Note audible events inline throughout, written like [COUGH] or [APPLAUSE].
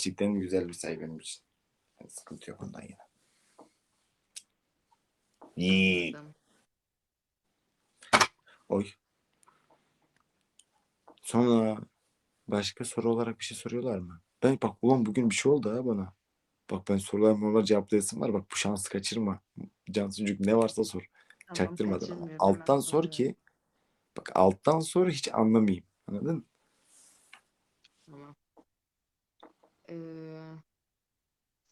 Gerçekten güzel bir sayı benim için. Yani sıkıntı yok ondan yana. İyi. Oy. Sonra başka soru olarak bir şey soruyorlar mı? Ben bak ulan bugün bir şey oldu ha bana. Bak ben sorular morular cevaplayasım var. Bak bu şansı kaçırma. Cansucuk ne varsa sor. Tamam, Çaktırmadan Alttan sor ki bak alttan sor hiç anlamayayım. Anladın mı? Tamam. Ee,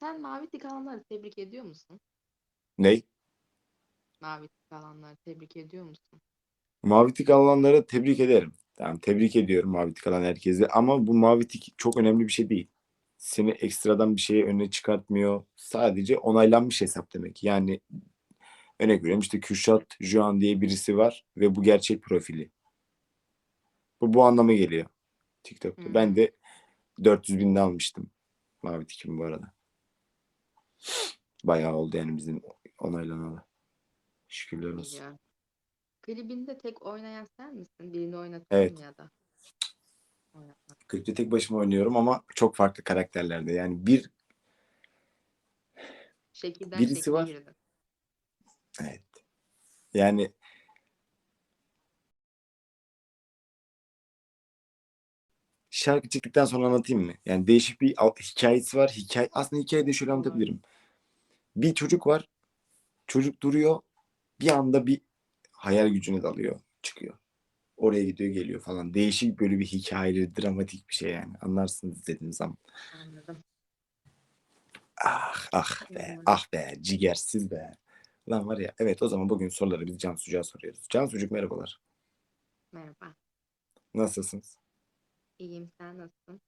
sen mavi tik alanları tebrik ediyor musun? Ney? Mavi tik alanları tebrik ediyor musun? Mavi tik alanları tebrik ederim. Tamam tebrik ediyorum mavi tik alan herkesi ama bu mavi tik çok önemli bir şey değil. Seni ekstradan bir şeye öne çıkartmıyor. Sadece onaylanmış hesap demek. Yani örnek veriyorum işte Kürşat Juan diye birisi var ve bu gerçek profili. Bu bu anlama geliyor TikTok'ta. Hmm. Ben de 400 binde almıştım mavi tikimi bu arada. Bayağı oldu yani bizim onaylanalı. Şükürler olsun. Ya. Klibinde tek oynayan sen misin? Birini oynatın Evet. ya da. Klipte tek başıma oynuyorum ama çok farklı karakterlerde. Yani bir Şekilden Birisi var. girdin. evet. Yani şarkı çıktıktan sonra anlatayım mı? Yani değişik bir hikayesi var. Hikaye aslında hikayeyi de şöyle anlatabilirim. Bir çocuk var. Çocuk duruyor. Bir anda bir hayal gücüne dalıyor. Çıkıyor. Oraya gidiyor geliyor falan. Değişik böyle bir hikayeli, dramatik bir şey yani. Anlarsınız dediğiniz zaman. Anladım. Ah ah be ah be cigersiz be. Lan var ya evet o zaman bugün soruları biz Cansucuğa soruyoruz. Cansucuk merhabalar. Merhaba. Nasılsınız? İyiyim. Sen nasılsın?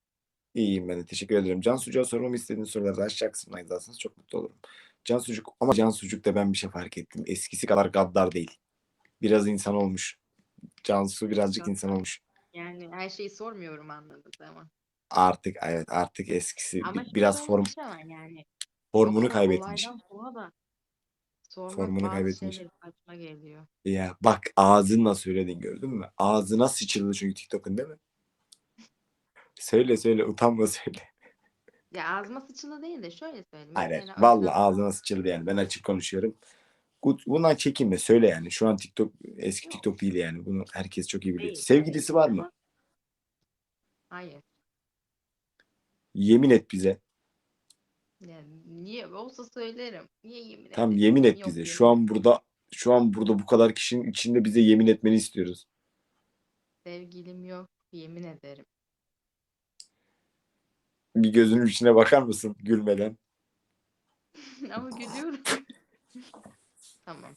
İyiyim ben de teşekkür ederim. Cansucuğa sormamı istediğiniz soruları aşağı kısmına yazarsanız çok mutlu olurum. Cansucuk ama Cansucuk'ta ben bir şey fark ettim. Eskisi kadar gaddar değil. Biraz insan olmuş. Cansu birazcık Gaddar. insan olmuş. Yani her şeyi sormuyorum anladım ama. Artık evet artık eskisi Ama bi- şöyle biraz form bir şey var yani. formunu kadar kaybetmiş. Olaydan sonra da sormak Formunu bazı kaybetmiş. şeyleri saçma geliyor. Ya bak ağzınla söyledin gördün mü? Ağzına sıçıldı çünkü TikTok'un değil mi? Söyle söyle utanma [LAUGHS] söyle. Ya ağzıma sıçılı değil de şöyle söyleyeyim. Hayır, Mesela vallahi önceden- ağzına sıçıldı yani. Ben açık konuşuyorum. Bu- Bundan çekinme söyle yani. Şu an TikTok eski Yok. TikTok değil yani. Bunu herkes çok iyi biliyor. Değil. Sevgilisi var mı? Hayır. Yemin et bize. Yani niye olsa söylerim. Niye yemin Tamam edeyim? yemin et Yok, bize. yemin Şu an burada şu an burada bu kadar kişinin içinde bize yemin etmeni istiyoruz. Sevgilim yok. Yemin ederim. Bir gözünün içine bakar mısın gülmeden? [LAUGHS] Ama gülüyorum. [LAUGHS] tamam.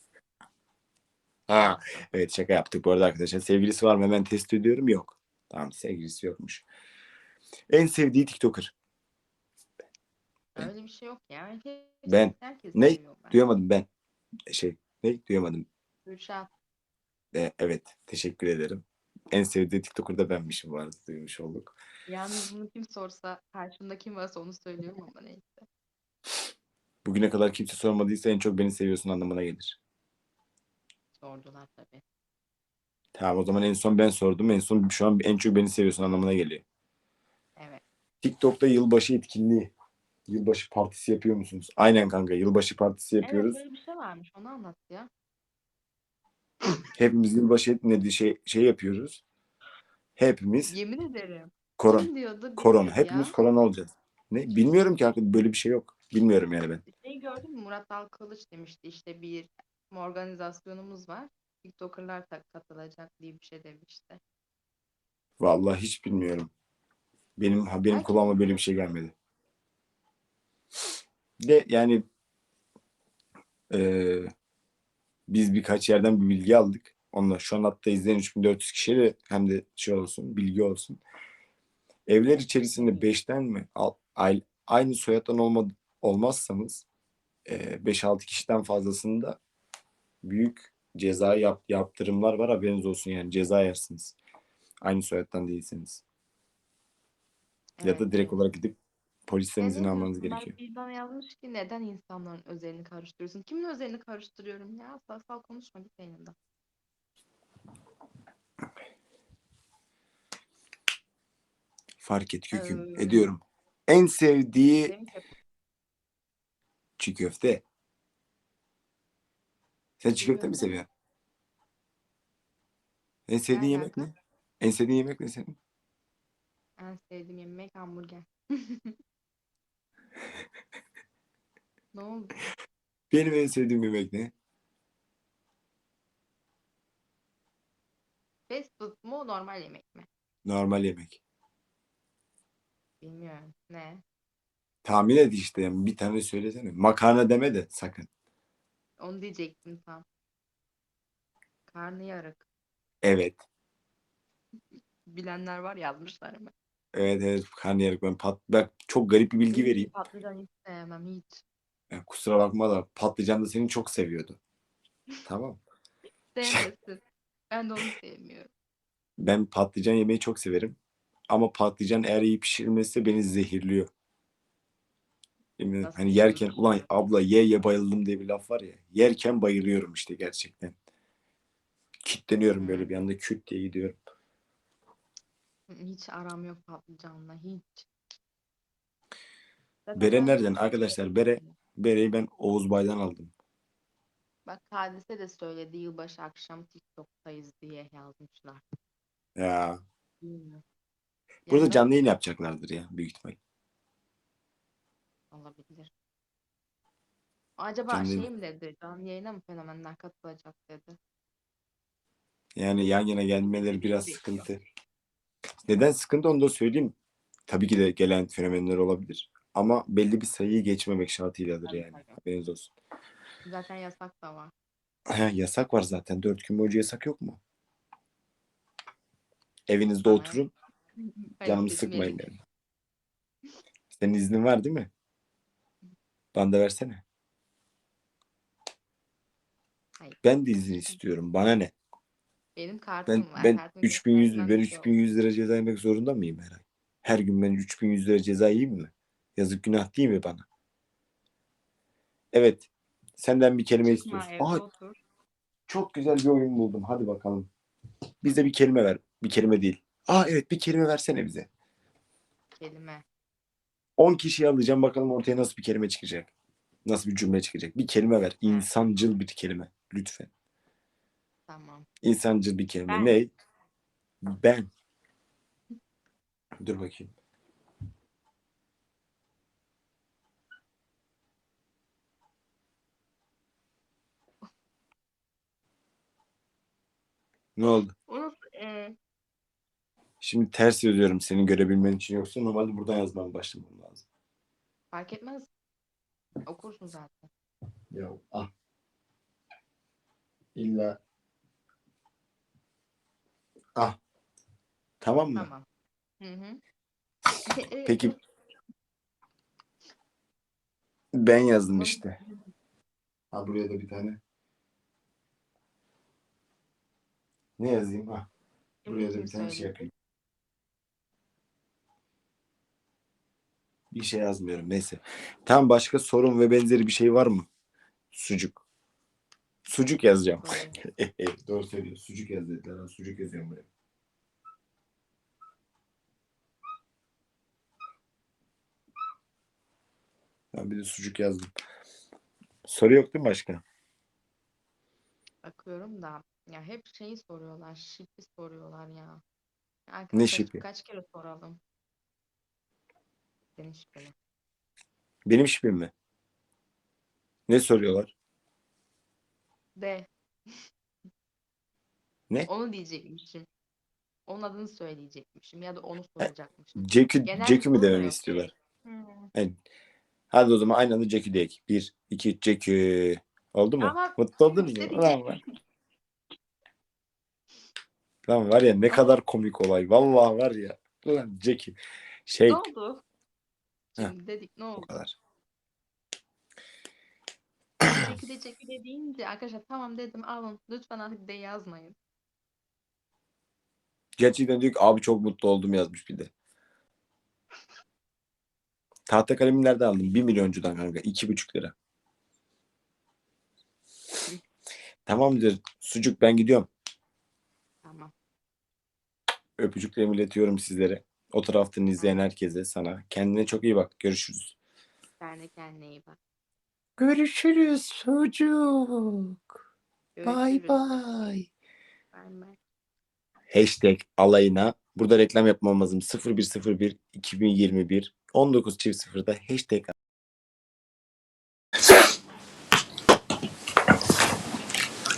Ha. Evet şaka yaptık bu arada arkadaşlar. Sevgilisi var mı? Hemen test ediyorum. Yok. Tamam sevgilisi yokmuş. En sevdiği TikToker. Öyle bir şey yok ya. Herkes, Ben- herkes Ne? seviyor ben. Duyamadım ben. Şey ne? Duyamadım. Gülşah. E, evet. Teşekkür ederim. En sevdiği TikToker da benmişim bu arada. Duymuş olduk. Yalnız bunu kim sorsa karşımda kim varsa onu söylüyorum ama neyse. Bugüne kadar kimse sormadıysa en çok beni seviyorsun anlamına gelir. Sordular tabii. Tamam o zaman en son ben sordum. En son şu an en çok beni seviyorsun anlamına geliyor. Evet. TikTok'ta yılbaşı etkinliği. Yılbaşı partisi yapıyor musunuz? Aynen kanka yılbaşı partisi yapıyoruz. Evet böyle bir şey varmış. Onu anlat ya. Hepimiz yılbaşı etkinliği şey, şey yapıyoruz. Hepimiz Yemin ederim. Korona. Kim diyordu? Korona. bilmiyorum Hepimiz ya. korona olacağız. Ne? Bilmiyorum ki arkadaşlar böyle bir şey yok. Bilmiyorum yani ben. Şey gördün mü? Murat Dalkılıç demişti işte bir organizasyonumuz var. TikToker'lar da katılacak diye bir şey demişti. Vallahi hiç bilmiyorum. Benim benim Belki kulağıma böyle bir şey gelmedi. De yani eee, biz birkaç yerden bir bilgi aldık. Onunla şu an hatta izleyen 3400 kişiye de hem de şey olsun, bilgi olsun. Evler içerisinde 5'ten mi aynı soyaddan olma, olmazsanız eee, 5-6 kişiden fazlasında büyük ceza yap, yaptırımlar var haberiniz olsun yani ceza yersiniz. Aynı soyaddan değilseniz. Ya da Evet. direkt olarak gidip polisten izin almanız gerekiyor. Bir bana yazmış ki neden insanların özelini karıştırıyorsun? Kimin özelini karıştırıyorum ya? Sağ sağ konuşma git yayından. Fark et Köküm. Ee, Ediyorum. En sevdiği çiğ köfte. Sen çiğ köfte mi seviyorsun? En sevdiğin yemek alaka? ne? En sevdiğin yemek ne senin? En sevdiğim yemek hamburger. [LAUGHS] Ne oldu? Benim en sevdiğim yemek ne? Fast food mu normal yemek mi? Normal yemek. Bilmiyorum. Ne? Tahmin et işte yani bir tane söylesene. Makarna deme de sakın. Onu diyecektim tam. Karnıyarık. Evet. Bilenler var yazmışlar mı? Evet evet karnıyarık ben pat bak çok garip bir bilgi vereyim. Patlıcan hiç sevmem hiç. Ya kusura bakma da patlıcan da seni çok seviyordu. Tamam. Sevmesin. Ben de onu sevmiyorum. Ben patlıcan yemeyi çok severim. Ama patlıcan eğer iyi pişirilmezse beni zehirliyor. Nasıl Hani yerken ulan abla ye ye bayıldım diye bir laf var ya. Yerken bayılıyorum işte gerçekten. Kitleniyorum böyle Hmm. bir anda küt diye gidiyorum. Hiç aram yok patlıcanla hiç. Zaten Bere ben nereden? çok Arkadaşlar, bere- Bereyi ben Oğuz Bay'dan aldım. Bak Hadise de söyledi yılbaşı akşam TikTok'tayız diye yazmışlar. Ya. Bilmiyorum. Burada canlı yayın yapacaklardır ya büyük ihtimal. olabilir. Acaba Canlı şey mi dedi? Canlı yayına mı fenomenler katılacak dedi. Yani yan yana gelmeleri biraz Bekliyor. sıkıntı. Neden sıkıntı onu da söyleyeyim. Tabii ki de gelen fenomenler olabilir. Ama belli bir sayıyı geçmemek şartıyladır Tabii, yani. tabii. Haberiniz olsun. Zaten yasak da var. Heh, yasak var zaten. Dört gün boyunca yasak yok mu? Evinizde Bana- oturun. Canımı sıkmayın yani. Senin iznin var değil mi? Bana da versene. Hayır. Ben de izin istiyorum. Bana ne? Benim kartım Ben var. ben Kartımı 3100 göstermem ben bir şey 3100 lira ceza yemek zorunda mıyım her ay? Her gün ben 3100 lira ceza yiyeyim mi? Yazık günah değil mi bana? Evet. Senden bir kelime. Çıkma istiyoruz. Aa, otur. çok güzel bir oyun buldum. Hadi bakalım. Bize bir kelime ver. Bir kelime değil. Aa evet bir kelime versene bize. Kelime. 10 kişiyi alacağım bakalım ortaya nasıl bir kelime çıkacak. Nasıl bir cümle çıkacak. Bir kelime ver. İnsancıl bir kelime. Lütfen. Tamam. İnsancıl bir kelime. Ben. Ne? Ben. Dur bakayım. Ne oldu? Onu e, Şimdi ters yazıyorum senin görebilmen için yoksa normalde buradan yazmam başlamam lazım. fark etmez. Okursun zaten. Ya ah. İlla ah. Tamam mı? Tamam. Hı hı. [LAUGHS] Peki ben yazdım işte. Ha buraya da bir tane. Ne yazayım? Ha. Kim Buraya da bir tane şey yapayım. Bir şey yazmıyorum neyse. Tam başka sorun ve benzeri bir şey var mı? Sucuk. Sucuk yazacağım. Doğru. [LAUGHS] Doğru söylüyor. Sucuk yaz dediler. Ben sucuk yazıyorum buraya. Ben bir de sucuk yazdım. Soru yok değil mi başka? Bakıyorum da ya hep şeyi soruyorlar. Şipi soruyorlar ya. Arkadaşlar Ne şipi? kaç kere soralım? Senin şipini. Benim şipim mi? Ne soruyorlar? De. Ne? Onu diyecekmişim. Onun adını söyleyecekmişim ya da onu soracakmışım. Cekü, Genel mü dememi istiyorlar? Hmm. Hadi o zaman aynı anda Cekü diyek. Bir, iki, Cekü. Oldu mu? Ama Mutlu oldunuz mu? işte Ulan var. Lan var ya ne kadar komik olay. Vallahi var ya. Ulan Cekü. Şey Ne oldu? Heh. Şimdi dedik ne oldu? kadar. Çekile çekile deyince arkadaşlar tamam dedim alın. Lütfen artık de yazmayın. Gerçekten diyor ki abi çok mutlu oldum yazmış bir de. Tahta kalemi nereden aldın? 1 milyoncudan kanka. 2,5 lira. Tamamdır. Sucuk ben gidiyorum. Tamam. Öpücüklerimi iletiyorum sizlere. O taraftan izleyen herkese sana. Kendine çok iyi bak. Görüşürüz. Sen de kendine iyi bak. Görüşürüz çocuk. Bay Görüşürüz. bay. Bay bay. Hashtag alayına. Burada reklam yapmamızım 0101 2021 19 çift sıfırda hashtag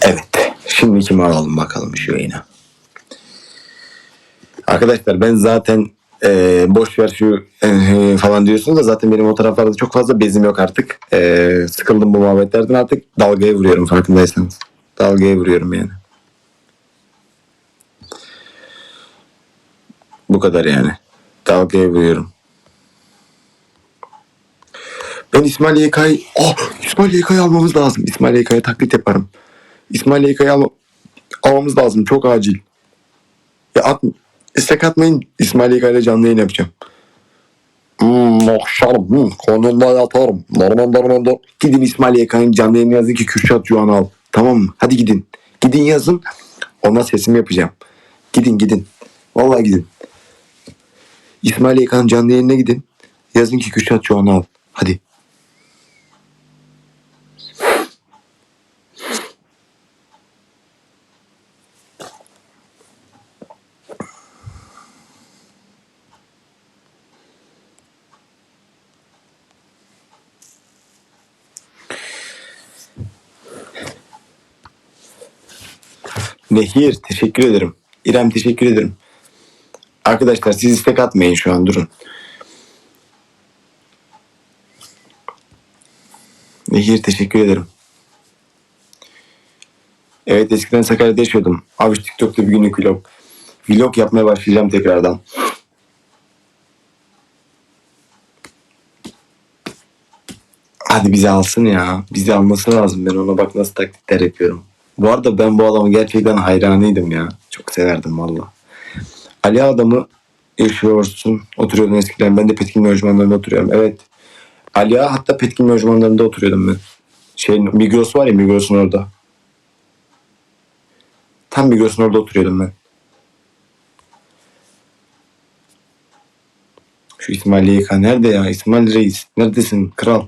Evet. Şimdi kimi alalım bakalım şu yayına. Arkadaşlar ben zaten e, boş ver şu e, falan diyorsunuz da zaten benim o taraflarda çok fazla bezim yok artık. E, sıkıldım bu muhabbetlerden artık dalgaya vuruyorum farkındaysanız. Dalgaya vuruyorum yani. Bu kadar yani. Dalgaya vuruyorum. Ben İsmail YK'yı... Oh! İsmail YK'yı almamız lazım. İsmail YK'ya taklit yaparım. İsmail YK'yı al almamız lazım. Çok acil. Ya at... İstek atmayın. İsmail ile canlı yayın yapacağım. Hmm, okşarım. Hmm, konumda yatarım. Normal normal. Gidin İsmail YK'nın canlı yayını yazın ki Kürşat Cuhan'ı al. Tamam mı? Hadi gidin. Gidin yazın. Ona sesimi yapacağım. Gidin gidin. Vallahi gidin. İsmail YK'nın canlı yayınına gidin. Yazın ki Kürşat Cuhan'ı al. Hadi. Nehir teşekkür ederim. İrem teşekkür ederim. Arkadaşlar siz istek atmayın şu an durun. Nehir teşekkür ederim. Evet eskiden Sakarya'da yaşıyordum. Abi TikTok'ta bir günlük vlog. Vlog yapmaya başlayacağım tekrardan. Hadi bizi alsın ya. Bizi alması lazım. Ben ona bak nasıl taklitler yapıyorum. Bu arada ben bu adamı gerçekten hayranıydım ya. Çok severdim valla. Ali adamı yaşıyorsun. Oturuyordun eskiden. Ben de Petkin lojmanlarında oturuyorum. Evet. Ali Ağa hatta Petkin lojmanlarında oturuyordum ben. Şey, Migros var ya Migros'un orada. Tam Migros'un orada oturuyordum ben. Şu İsmail YK nerede ya? İsmail Reis. Neredesin? Kral.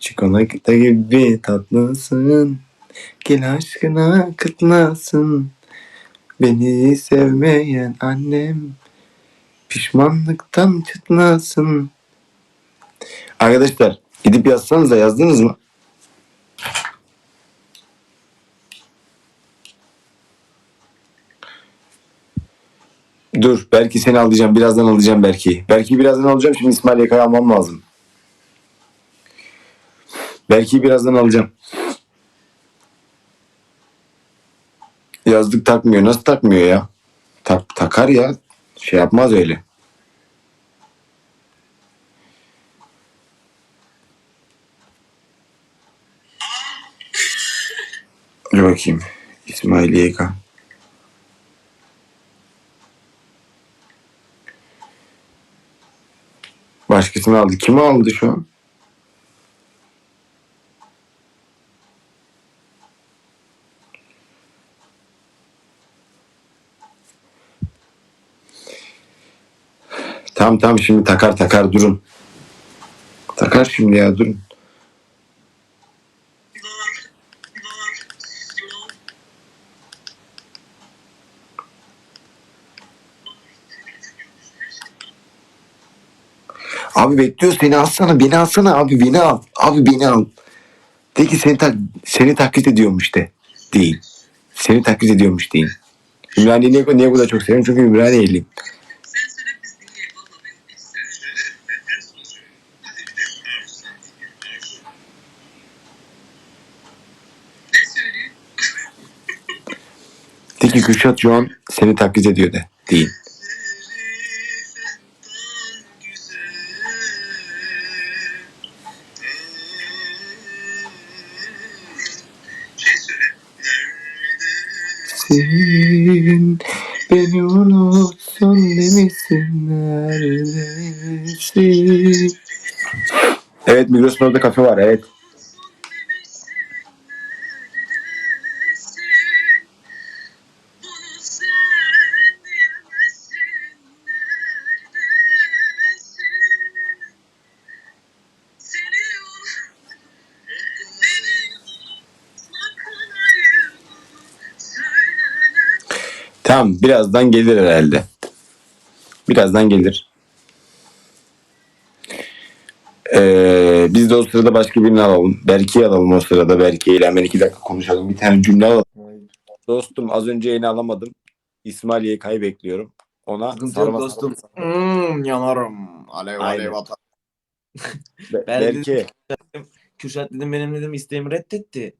Çikolata gibi tatlısın. Gel aşkına kıtlasın. Beni sevmeyen annem pişmanlıktan çıtlasın. Arkadaşlar gidip yazsanıza yazdınız mı? Dur belki seni alacağım. Birazdan alacağım belki. Belki birazdan alacağım. Şimdi İsmail Yaka'yı almam lazım. Belki birazdan alacağım. Yazdık takmıyor. Nasıl takmıyor ya? Tak, takar ya. Şey yapmaz öyle. Dur bakayım. İsmail YK. Başkasını aldı. Kimi aldı şu an? Tamam tamam şimdi takar takar durun. Takar şimdi ya durun. Abi bekliyor seni alsana beni alsana abi beni al. Abi beni al. De ki seni, tak seni taklit ediyormuş de. Değil. Seni taklit ediyormuş değil. Ümraniye'yi niye, niye bu kadar çok seviyorum? Çünkü Ümraniye'liyim. Sen söyle biz dinleyelim. Valla ben hiç sen söyle. Ben en son söyleyeyim. Hadi bir de Arzu sen dinleyelim. Arzu. Ne söyleyeyim? De ki Kürşat şu an seni taklit ediyor de. Nerede? Sen beni unutsun demişsin neredesin? Evet Migros'un orada kafe var evet. Tamam birazdan gelir herhalde. Birazdan gelir. Ee, biz de o sırada başka birini alalım. Berke'yi alalım o sırada. Berke ile hemen iki dakika konuşalım. Bir tane cümle alalım. Dostum az önce yayını alamadım. İsmail YK'yı bekliyorum. Ona Sıkıntı yok sarma dostum. sarma- Hmm, yanarım. Alev Aynen. alev atar. Be- Ben Berke Kürşat dedim benim dedim isteğimi reddetti.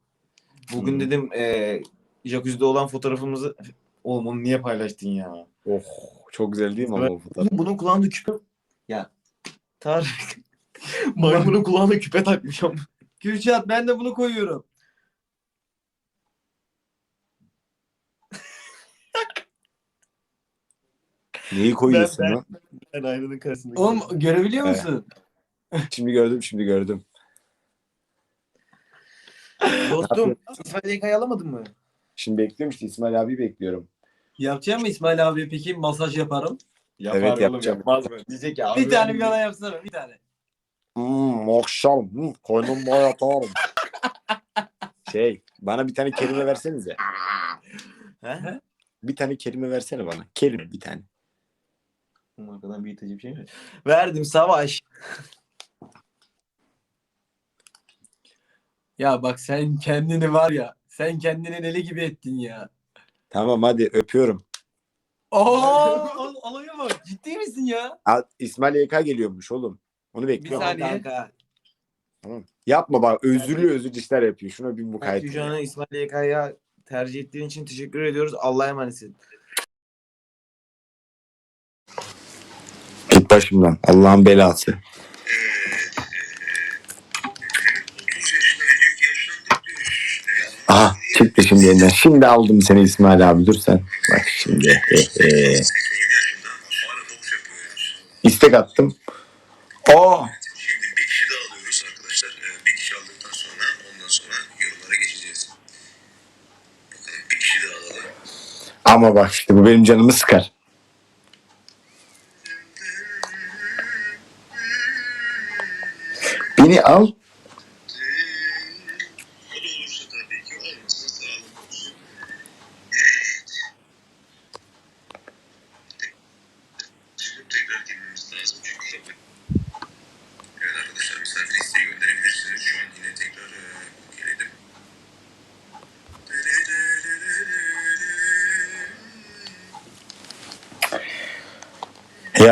Bugün Hmm. dedim e, jacuzzi'de olan fotoğrafımızı oğlum onu niye paylaştın ya? oh, çok güzel değil mi ama fotoğraf? Oğlum bunun kulağında küpe ya Tarık [LAUGHS] maymunun kulağına küpe takmış ama. Kürşat ben de bunu koyuyorum. Neyi koyuyorsun Ben- ben- lan? Ben aynanın karşısında. Oğlum görebiliyor Evet. musun? Şimdi gördüm şimdi gördüm. Dostum İsmail Yaka'yı alamadın mı? Şimdi bekliyorum işte İsmail abi bekliyorum. Yapacak mı İsmail abi peki masaj yaparım. Yapar Evet, oğlum, yapacağım. yapmaz mı? Diyecek ya. bir tane bir bana yapsana bir tane. Hmm, akşam hmm, koynumda yatarım. şey bana bir tane kelime versenize. He? Bir tane kelime versene bana. Kelime bir tane. Arkadan büyüteci bir şey mi? Verdim savaş. Ya bak sen kendini var ya sen kendini deli gibi ettin ya. Tamam hadi öpüyorum. Oo [LAUGHS] al- alaya bak ciddi misin ya? Al, İsmail YK geliyormuş oğlum. Onu bekliyorum. saniye. Kanka. Tamam. Yapma bak özürlü özürlü işler yapıyor. Şuna bir mukayyet. Şu an İsmail Yaka'ya tercih ettiğin için teşekkür ediyoruz. Allah'a emanetsin. Git başımdan. Allah'ın belası. Evet. e, 30 yaşında ve diyor ki yaşlandık diyor. Evet. Aha çıktı şimdi yeniden. Şimdi aldım seni İsmail abi dur sen. Bak şimdi. he, he. 87 yaşında hala boks yapıyor. İstek attım. Aa Şimdi bir kişi daha alıyoruz arkadaşlar. Ee, Bir kişi aldıktan sonra ondan sonra yorumlara geçeceğiz. Bakalım bir kişi daha alalım. ama bak işte bu benim canımı sıkar. Beni al.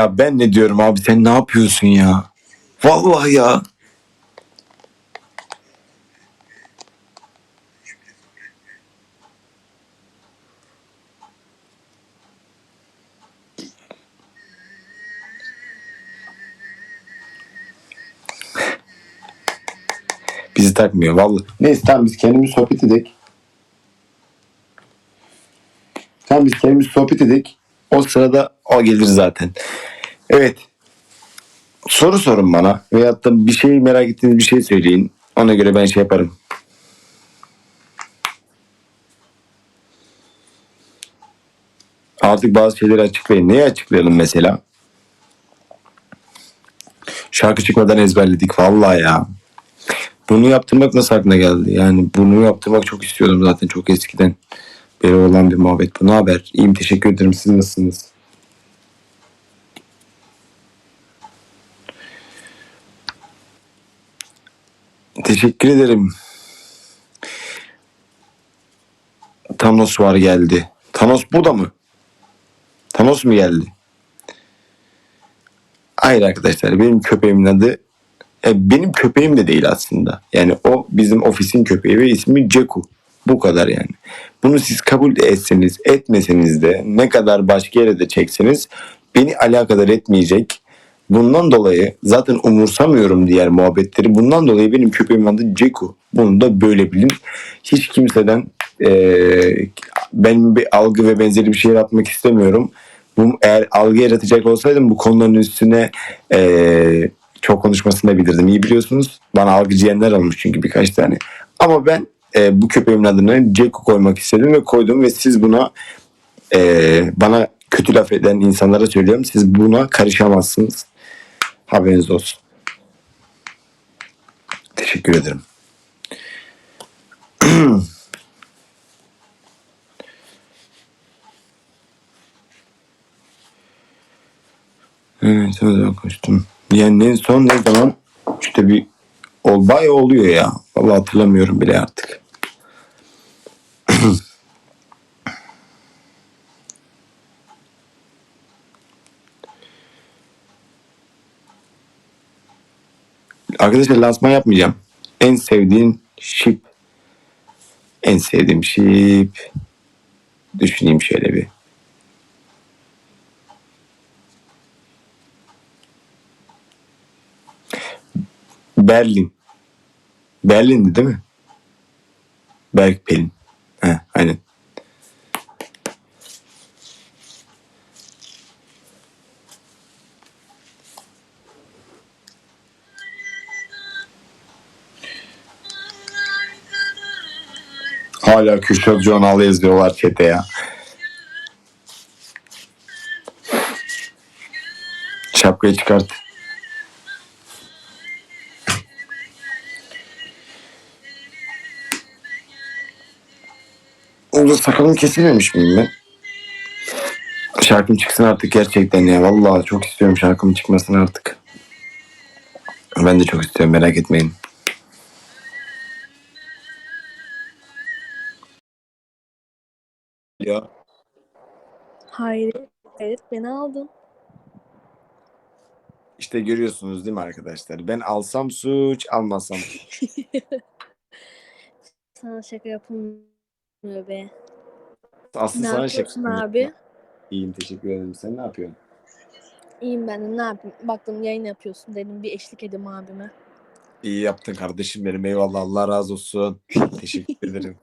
Ya ben ne diyorum abi sen ne yapıyorsun ya? Vallahi ya. Bizi takmıyor vallahi. Neyse tamam biz kendimiz sohbet edelim. Tamam biz kendimiz sohbet edelim. O sırada o gelir zaten. Evet. Soru sorun bana. Veyahut da bir şey merak ettiğiniz bir şey söyleyin. Ona göre ben şey yaparım. Artık bazı şeyleri açıklayın. Neyi açıklayalım mesela? Şarkı çıkmadan ezberledik. Vallahi ya. Bunu yaptırmak nasıl aklına geldi? Yani bunu yaptırmak çok istiyordum zaten çok eskiden. Beri olan bir muhabbet bu. Ne haber? İyiyim teşekkür ederim. Siz nasılsınız? Teşekkür ederim. Thanos var geldi. Thanos bu da mı? Thanos mu geldi? Hayır arkadaşlar benim köpeğimin adı e, benim köpeğim de değil aslında. Yani o bizim ofisin köpeği ve ismi Ceku. Bu kadar yani. Bunu siz kabul etseniz etmeseniz de ne kadar başka yere de çekseniz beni alakadar etmeyecek. Bundan dolayı zaten umursamıyorum diğer muhabbetleri. Bundan dolayı benim köpeğimin adı Ceku. Bunu da böyle bilin. Hiç kimseden eee benim bir algı ve benzeri bir şey yaratmak istemiyorum. Bu, eğer algı yaratacak olsaydım bu konuların üstüne eee, çok konuşmasını da bilirdim. İyi biliyorsunuz. Bana algıcıyenler olmuş çünkü birkaç tane. Ama ben e, bu köpeğimin adını Ceku koymak istedim ve koydum ve siz buna e, bana kötü laf eden insanlara söylüyorum. Siz buna karışamazsınız. Haberiniz olsun. Teşekkür ederim. [CLEARS THROAT] evet öyle bakmıştım. Yani en son ne zaman işte bir olay oluyor ya. Vallahi hatırlamıyorum bile artık. Arkadaşlar lansman yapmayacağım. En sevdiğin şip. En sevdiğim şip. Düşüneyim şöyle bir. Berlin. Berlin'di değil mi? Berk Pelin. He, aynen. Hala Kürşat Jonalı yazıyorlar çete ya. Şapkayı çıkart. Oğlum sakalımı kesilmemiş miyim ben? Şarkım çıksın artık gerçekten ya. Vallahi çok istiyorum şarkımın çıkmasını artık. Ben de çok istiyorum merak etmeyin. Ya Hayır. Evet beni aldın. işte görüyorsunuz değil mi arkadaşlar? Ben alsam suç, almasam suç. [LAUGHS] Sana şaka yapılmıyor be. Aslı ne sana şey yapıyorsun abi? İyiyim teşekkür ederim. Sen ne yapıyorsun? İyiyim ben de ne yapayım? Baktım yayın yapıyorsun dedim bir eşlik edeyim abime. İyi yaptın kardeşim benim. Eyvallah Allah razı olsun. [LAUGHS] Teşekkür ederim.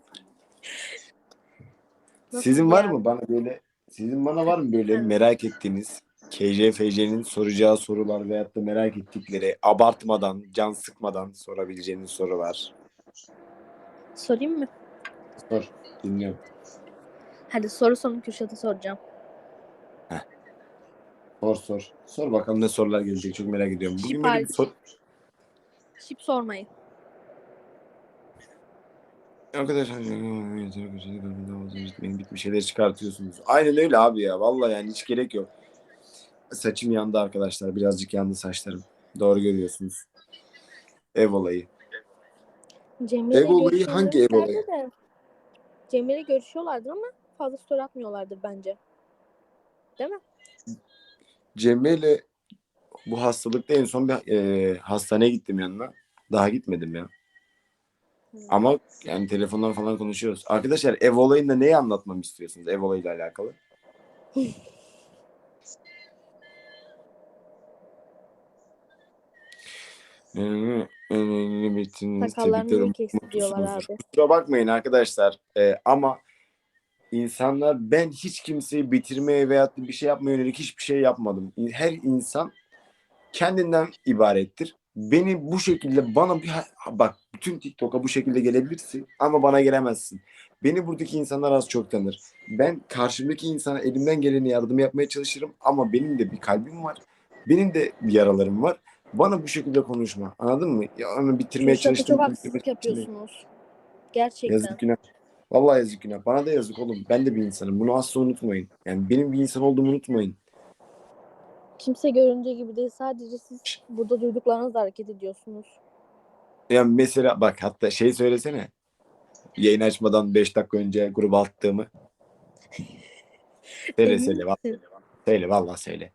Nasıl Sizin var mı bana böyle sizin bana var mı böyle merak ettiğiniz KJFC'nin soracağı sorular veyahut da merak ettikleri abartmadan, can sıkmadan sorabileceğiniz sorular. Sorayım mı? Sor. Dinliyorum. Hadi soru sonu Kürşat'a soracağım. Sor sor. Sor bakalım ne sorular gelecek çok merak ediyorum. Bugün Şip böyle bir sor... Şip sormayın. Arkadaşlar bitmiş şeyler çıkartıyorsunuz. Aynen öyle abi ya. Vallahi yani hiç gerek yok. Saçım yandı arkadaşlar. Birazcık yandı saçlarım. Doğru görüyorsunuz. Ev olayı. Cemile Ev olayı hangi ev olayı? de. Cemile görüşüyorlardır ama fazla story atmıyorlardır bence. Değil mi? Cemre ile bu hastalıkta en son bir e, hastaneye gittim yanına. Daha gitmedim ya. Ama yani telefondan falan konuşuyoruz. Arkadaşlar ev olayında neyi anlatmamı istiyorsunuz ev olayıyla alakalı? Sakallarını niye kesti diyorlar [LAUGHS] abi. Kusura bakmayın arkadaşlar Ee, ama insanlar ben hiç kimseyi bitirmeye veyahut da bir şey yapmaya yönelik hiçbir şey yapmadım. Her insan kendinden ibarettir. Beni bu şekilde bana bir bak bütün TikTok'a bu şekilde gelebilirsin ama bana gelemezsin. Beni buradaki insanlar az çok tanır. Ben karşımdaki insana elimden geleni yardım yapmaya çalışırım ama benim de bir kalbim var. Benim de yaralarım var. Bana bu şekilde konuşma. Anladın mı? Ya onu bitirmeye Kürşat'a çalıştım. çok haksızlık yapıyorsunuz. Gerçekten. Yazık günah. Vallahi yazık günah. Bana da yazık oğlum. Ben de bir insanım. Bunu asla unutmayın. Yani benim bir insan olduğumu unutmayın. Kimse görünce gibi değil. Sadece siz burada duyduklarınızla hareket ediyorsunuz. Yani mesela bak hatta şey söylesene. Yayın açmadan 5 dakika önce gruba attığımı. [LAUGHS] Söyle söyle. Vallahi, misin? söyle vallahi söyle.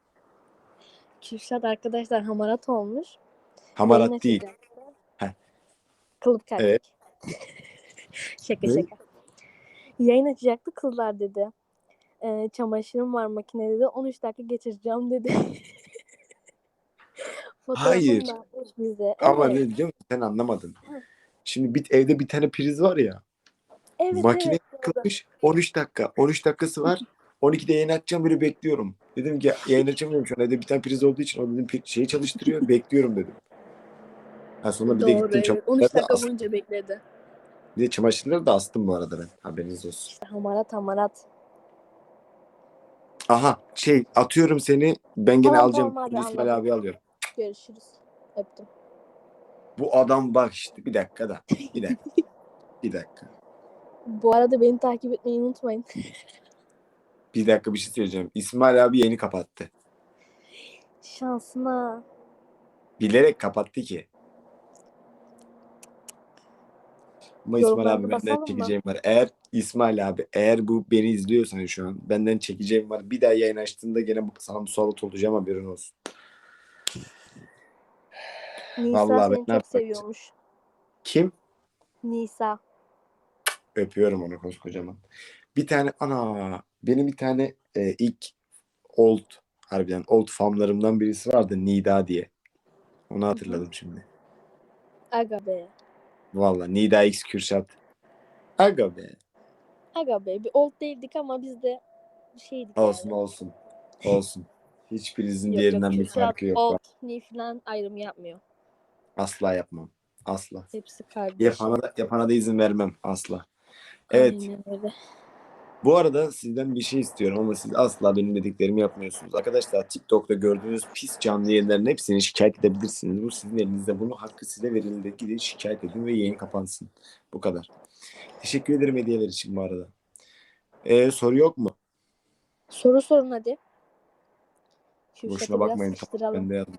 Kürşat arkadaşlar hamarat olmuş. Yayın Hamarat değil. Heh. Kılıp kalplik. Evet. [LAUGHS] şaka şaka. Yayın açacaktı kızlar dedi. Ee, çamaşırım var makinede dedi. 13 dakika geçireceğim dedi. [LAUGHS] Hayır. bize. Ama evet. ne biliyor musun? Sen anlamadın. Şimdi bir, evde bir tane priz var ya. Evet, makine evet. yakılmış 13 dakika. 13 dakikası var. 12'de yayın açacağım böyle bekliyorum. Dedim ki yayın açamıyorum şu an. Evde bir tane priz olduğu için o dedim şeyi çalıştırıyor. [LAUGHS] bekliyorum dedim. Ha sonra bir de Doğru gittim evet. 13 çamaşırları da, dakika boyunca bekledi. bir de çamaşırları da astım bu arada ben. Haberiniz olsun. İşte hamarat hamarat. Aha şey atıyorum seni. Ben gene Tamam, alacağım. tamam, hadi, İsmail anladım. abi alıyorum. Görüşürüz. Öptüm. Bu adam bak işte bir dakika da. Bir dakika. [LAUGHS] bir dakika. Bu arada beni takip etmeyi unutmayın. Bir dakika bir şey söyleyeceğim. İsmail abi yayını kapattı. Şansına. Bilerek kapattı ki. Ama İsmail abi benden basalım mı? çekeceğim var. Eğer İsmail abi eğer bu beni izliyorsan şu an benden çekeceğim var. Bir daha yayın açtığında gene sana musallat olacağım haberin olsun. Nisa Vallahi ben seni ne çok seviyormuş. Kim? Nisa. Öpüyorum onu koskocaman. Bir tane ana benim bir tane e, ilk old harbiden old famlarımdan birisi vardı Nida diye. Onu hatırladım şimdi. Aga be. Vallahi Nida X Kürşat. Aga be. Aga be. Bir old değildik ama biz de şeydik Olsun yani. olsun. Olsun. Hiçbirinizin Yok, diğerinden yok, bir farkı yok. Old, ni falan ayrım yapmıyor. Asla yapmam. Asla. Hepsi kardeş. Yapana da, yapana da izin vermem. Asla. Evet. Bu arada sizden bir şey istiyorum ama siz asla benim dediklerimi yapmıyorsunuz. Arkadaşlar TikTok'ta gördüğünüz pis canlı yayınların hepsini şikayet edebilirsiniz. Bu sizin elinizde. Bunu hakkı size verildi. Gidin şikayet edin ve yayın kapansın. Bu kadar. Teşekkür ederim hediyeler için bu arada. Ee, soru yok mu? Soru sorun hadi. Kürşat'ı Boşuna bakmayın. Ben de yazdım.